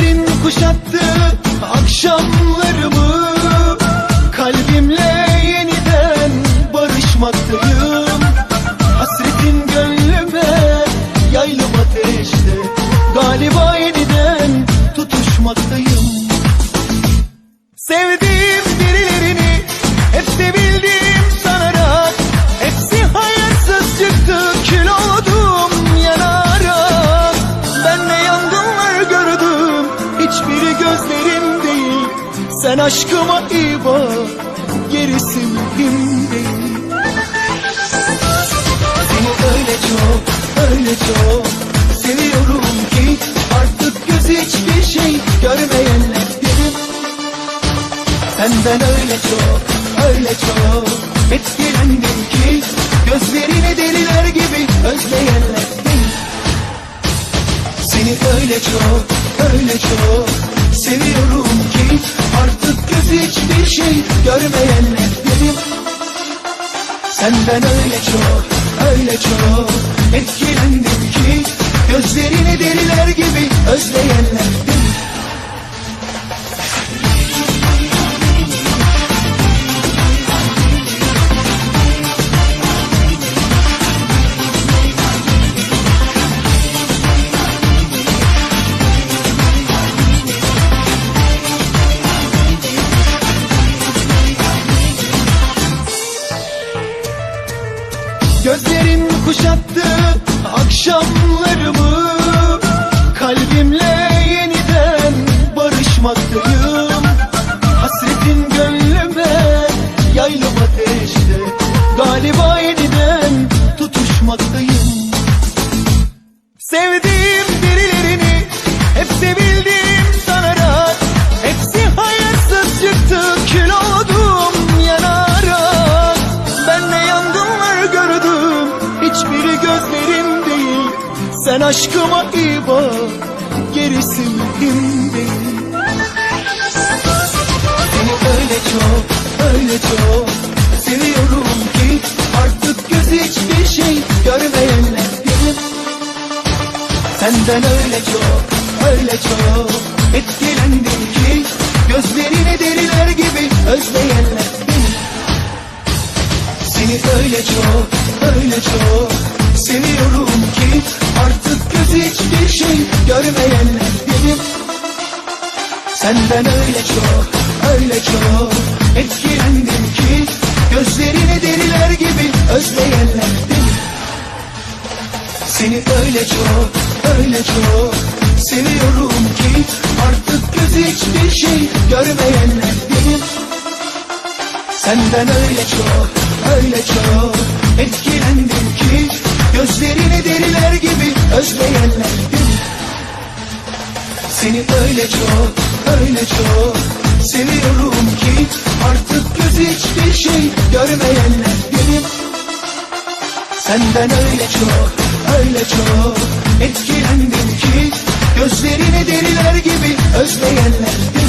Gözlerin kuşattı akşamlarımı. Kalbimle yeniden barışmaktayım. Hasretin gönlüme yaylım ateşte. Galiba yeniden tutuşmaktayım. Sevdiğim aşkıma iyi bak Gerisi mühim değil. Seni öyle çok, öyle çok Seviyorum ki Artık göz hiçbir şey görmeyenler benim Senden öyle çok, öyle çok Etkilendim ki Gözlerini deliler gibi özleyenler benim Seni öyle çok, öyle çok Seviyorum ki Artık göz hiçbir şey görmeyenler benim Senden öyle çok, öyle çok Etkilendim ki Gözlerini deliler gibi özleyenler benim Gözlerin kuşattı akşamlarımı. Kalbimle yeniden barışmaktayım. Hasretin gönlüme yaylım ateşte. Galiba yeniden tutuşmaktayım. Sevdiğim Sen aşkıma iyi bak gerisi mühim değil Seni öyle çok öyle çok seviyorum ki Artık göz hiçbir şey görmeyenler benim. Senden öyle çok, öyle çok Etkilendim ki Gözlerini deliler gibi özleyenler benim. Seni öyle çok, öyle çok Seviyorum ki Artık göz hiçbir şey görmeyenler benim. Senden öyle çok, öyle çok Etkilendim ki Gözlerini deliler gibi özleyenler benim. Seni öyle çok, öyle çok Seviyorum ki Artık göz hiçbir şey görmeyenler benim. Senden öyle çok, öyle çok Etkilendim ki Gözlerini deliler gibi özleyenler benim Seni öyle çok, öyle çok Seviyorum ki Artık göz hiçbir şey görmeyenler benim Senden öyle çok, öyle çok Etkilendim ki Gözlerini deliler gibi özleyenler